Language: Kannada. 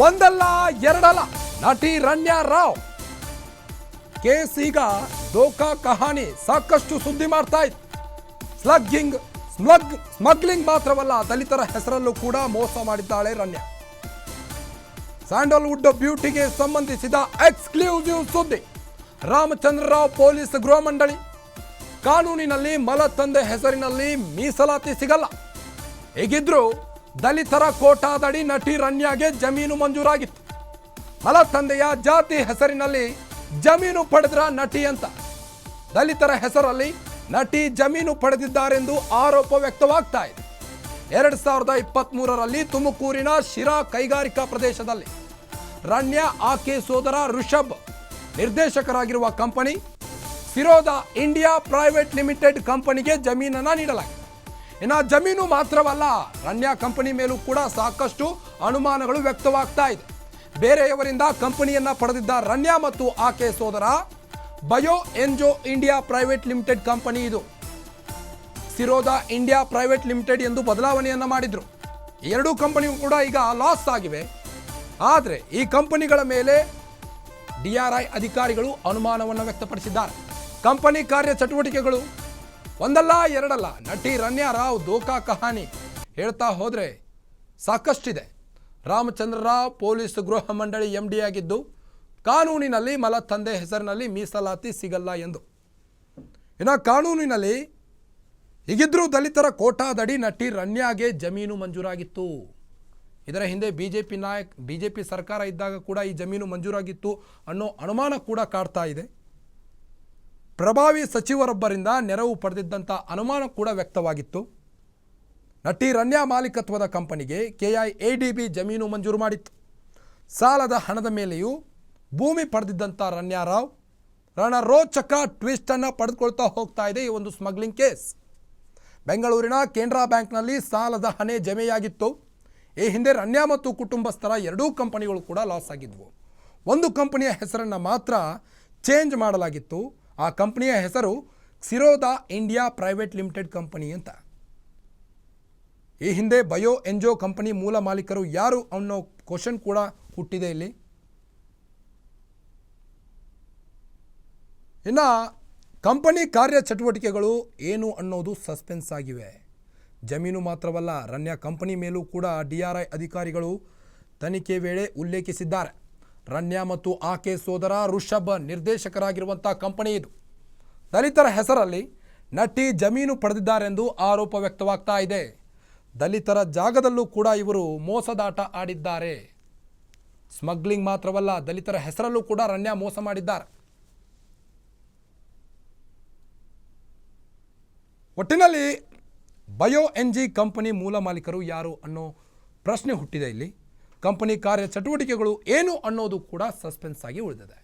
ಒಂದಲ್ಲ, ಎರಡಲ್ಲ. ನಟಿ ರಣ್ಯಾ ರಾವ್. ಕೇಸ್ ಈಗ ದೋಖಾ ಕಹಾನಿ ಸಾಕಷ್ಟು ಸುದ್ದಿ ಮಾಡ್ತಾ ಇತ್ತು ಸ್ಲಗ್ಗಿಂಗ್, ಸ್ಮಗ್, ಸ್ಮಗ್ಲಿಂಗ್ ಮಾತ್ರವಲ್ಲ, ದಲಿತರ ಹೆಸರಲ್ಲೂ ಕೂಡ ಮೋಸ ಮಾಡಿದ್ದಾಳೆ ರಣ್ಯಾ ಸ್ಯಾಂಡಲ್ವುಡ್ ಬ್ಯೂಟಿಗೆ ಸಂಬಂಧಿಸಿದ ಎಕ್ಸ್ಕ್ಲೂಸಿವ್ ಸುದ್ದಿ. ರಾಮಚಂದ್ರ ರಾವ್ ಪೊಲೀಸ್ ಗೃಹ ಮಂಡಳಿ. ಕಾನೂನಿನಲ್ಲಿ ಮಲ ತಂದೆ ಹೆಸರಿನಲ್ಲಿ ಮೀಸಲಾತಿ ಸಿಗಲ್ಲ. ಹೀಗಿದ್ರೂ ದಲಿತರ ಕೋಟಾದಡಿ ನಟಿ ರಣ್ಯಾಗೆ ಜಮೀನು ಮಂಜೂರಾಗಿತ್ತು. ಮಲ ತಂದೆಯ ಜಾತಿ ಹೆಸರಿನಲ್ಲಿ ಜಮೀನು ಪಡೆದ್ರ ನಟಿ ಅಂತ. ದಲಿತರ ಹೆಸರಲ್ಲಿ ನಟಿ ಜಮೀನು ಪಡೆದಿದ್ದಾರೆಂದು ಆರೋಪ ವ್ಯಕ್ತವಾಗ್ತಾ ಇದೆ. ಎರಡು ಸಾವಿರದ ಇಪ್ಪತ್ತ್ಮೂರರಲ್ಲಿ ತುಮಕೂರಿನ ಶಿರಾ ಕೈಗಾರಿಕಾ ಪ್ರದೇಶದಲ್ಲಿ ರಣ್ಯ ಆಕೆ ಸೋದರ Rishabh ನಿರ್ದೇಶಕರಾಗಿರುವ company Siroda India private limited ಕಂಪನಿಗೆ ಜಮೀನನ್ನು ನೀಡಲಾಗಿದೆ. ಇನ್ನು ಜಮೀನು ಮಾತ್ರವಲ್ಲ ರಣ್ಯ ಕಂಪನಿ ಮೇಲೂ ಕೂಡ ಸಾಕಷ್ಟು ಅನುಮಾನಗಳು ವ್ಯಕ್ತವಾಗ್ತಾ ಇದೆ. ಬೇರೆಯವರಿಂದ ಕಂಪನಿಯನ್ನ ಪಡೆದಿದ್ದ ರಣ್ಯ ಮತ್ತು ಆಕೆ ಸೋದರ Bio Enzo India private limited company ಇದು. ಸಿರೋದಾ ಇಂಡಿಯಾ ಪ್ರೈವೇಟ್ ಲಿಮಿಟೆಡ್ ಎಂದು ಬದಲಾವಣೆಯನ್ನ ಮಾಡಿದ್ರು. ಎರಡೂ ಕಂಪನಿಗಳು ಕೂಡ ಈಗ ಲಾಸ್ ಆಗಿವೆ. ಆದರೆ ಈ ಕಂಪನಿಗಳ ಮೇಲೆ ಡಿಆರ್ಐ ಅಧಿಕಾರಿಗಳು ಅನುಮಾನವನ್ನು ವ್ಯಕ್ತಪಡಿಸಿದ್ದಾರೆ. ಕಂಪನಿ ಕಾರ್ಯ ಚಟುವಟಿಕೆಗಳು ಒಂದಲ್ಲ, ಎರಡಲ್ಲ. ನಟಿ ರಣ್ಯಾ ರಾವ್ ದೋಖಾ ಕಹಾನಿ. ಹೇಳ್ತಾ ಹೋದರೆ ಸಾಕಷ್ಟಿದೆ. ರಾಮಚಂದ್ರ ರಾವ್ ಪೊಲೀಸ್ ಗೃಹ ಮಂಡಳಿ ಎಂ ಡಿ ಆಗಿದ್ದು, ಕಾನೂನಿನಲ್ಲಿ ಮಲ ತಂದೆ ಹೆಸರಿನಲ್ಲಿ ಮೀಸಲಾತಿ ಸಿಗಲ್ಲ ಎಂದು. ಇನ್ನು ಕಾನೂನಿನಲ್ಲಿ ಹೀಗಿದ್ರೂ ದಲಿತರ ಕೋಟಾದಡಿ ನಟಿ ರನ್ಯಾಗೆ ಜಮೀನು ಮಂಜೂರಾಗಿತ್ತು. ಇದರ ಹಿಂದೆ ಬಿ ಜೆ ಪಿ ನಾಯಕ್ ಬಿ ಜೆ ಪಿ ಸರ್ಕಾರ ಇದ್ದಾಗ ಕೂಡ ಈ ಜಮೀನು ಮಂಜೂರಾಗಿತ್ತು ಅನ್ನೋ ಅನುಮಾನ ಕೂಡ ಕಾಡ್ತಾ ಇದೆ. ಪ್ರಭಾವಿ ಸಚಿವರೊಬ್ಬರಿಂದ ನೆರವು ಪಡೆದಿದ್ದಂಥ ಅನುಮಾನ ಕೂಡ ವ್ಯಕ್ತವಾಗಿತ್ತು. ನಟಿ ರನ್ಯಾ ಮಾಲೀಕತ್ವದ ಕಂಪನಿಗೆ ಕೆಐ ಎ ಡಿ ಬಿ ಜಮೀನು ಮಂಜೂರು ಮಾಡಿತ್ತು. ಸಾಲದ ಹಣದ ಮೇಲೆಯೂ ಭೂಮಿ ಪಡೆದಿದ್ದಂಥ ರನ್ಯಾ ರಾವ್ ರಣ ರೋಚಕ ಟ್ವಿಸ್ಟನ್ನು ಪಡೆದುಕೊಳ್ತಾ ಹೋಗ್ತಾ ಇದೆ ಈ ಒಂದು ಸ್ಮಗ್ಲಿಂಗ್ ಕೇಸ್. ಬೆಂಗಳೂರಿನ ಕೆನರಾ ಬ್ಯಾಂಕ್ನಲ್ಲಿ ಸಾಲದ ಹಣೆ ಜಮೆಯಾಗಿತ್ತು. ಈ ಹಿಂದೆ ರನ್ಯಾ ಮತ್ತು ಕುಟುಂಬಸ್ಥರ ಎರಡೂ ಕಂಪನಿಗಳು ಕೂಡ ಲಾಸ್ ಆಗಿದ್ವು. ಒಂದು ಕಂಪನಿಯ ಹೆಸರನ್ನು ಮಾತ್ರ ಚೇಂಜ್ ಮಾಡಲಾಗಿತ್ತು. ಆ ಕಂಪ್ನಿಯ ಹೆಸರು Siroda India private limited company ಅಂತ. ಈ ಹಿಂದೆ ಬಯೋ ಎನ್ಜೋ ಕಂಪನಿ ಮೂಲ ಮಾಲೀಕರು ಯಾರು ಅನ್ನೋ ಕ್ವಶನ್ ಕೂಡ ಹುಟ್ಟಿದೆ ಇಲ್ಲಿ. ಇನ್ನು ಕಂಪನಿ ಕಾರ್ಯ ಚಟುವಟಿಕೆಗಳು ಏನು ಅನ್ನೋದು ಸಸ್ಪೆನ್ಸ್ ಆಗಿವೆ. ಜಮೀನು ಮಾತ್ರವಲ್ಲ ರಣ್ಯಾ ಕಂಪನಿ ಮೇಲೂ ಕೂಡ ಡಿ ಆರ್ ಐ ಅಧಿಕಾರಿಗಳು ತನಿಖೆ ವೇಳೆ ಉಲ್ಲೇಖಿಸಿದ್ದಾರೆ. ರಣ್ಯಾ ಮತ್ತು ಆಕೆ ಸೋದರ ಋಷಭ್ ನಿರ್ದೇಶಕರಾಗಿರುವಂಥ ಕಂಪನಿ ಇದು. ದಲಿತರ ಹೆಸರಲ್ಲಿ ನಟಿ ಜಮೀನು ಪಡೆದಿದ್ದಾರೆಂದು ಆರೋಪ ವ್ಯಕ್ತವಾಗ್ತಾ ಇದೆ. ದಲಿತರ ಜಾಗದಲ್ಲೂ ಕೂಡ ಇವರು ಮೋಸದಾಟ ಆಡಿದ್ದಾರೆ. ಸ್ಮಗ್ಲಿಂಗ್ ಮಾತ್ರವಲ್ಲ, ದಲಿತರ ಹೆಸರಲ್ಲೂ ಕೂಡ ರಣ್ಯಾ ಮೋಸ ಮಾಡಿದ್ದಾರೆ. ಒಟ್ಟಿನಲ್ಲಿ ಬಯೋ ಎನ್ ಜಿ ಕಂಪನಿ ಮೂಲ ಮಾಲೀಕರು ಯಾರು ಅನ್ನೋ ಪ್ರಶ್ನೆ ಹುಟ್ಟಿದೆ ಇಲ್ಲಿ. ಕಂಪನಿ ಕಾರ್ಯ ಚಟುವಟಿಕೆಗಳು ಏನು ಅನ್ನೋದು ಕೂಡ ಸಸ್ಪೆನ್ಸ್ ಆಗಿ ಉಳಿದಿದೆ.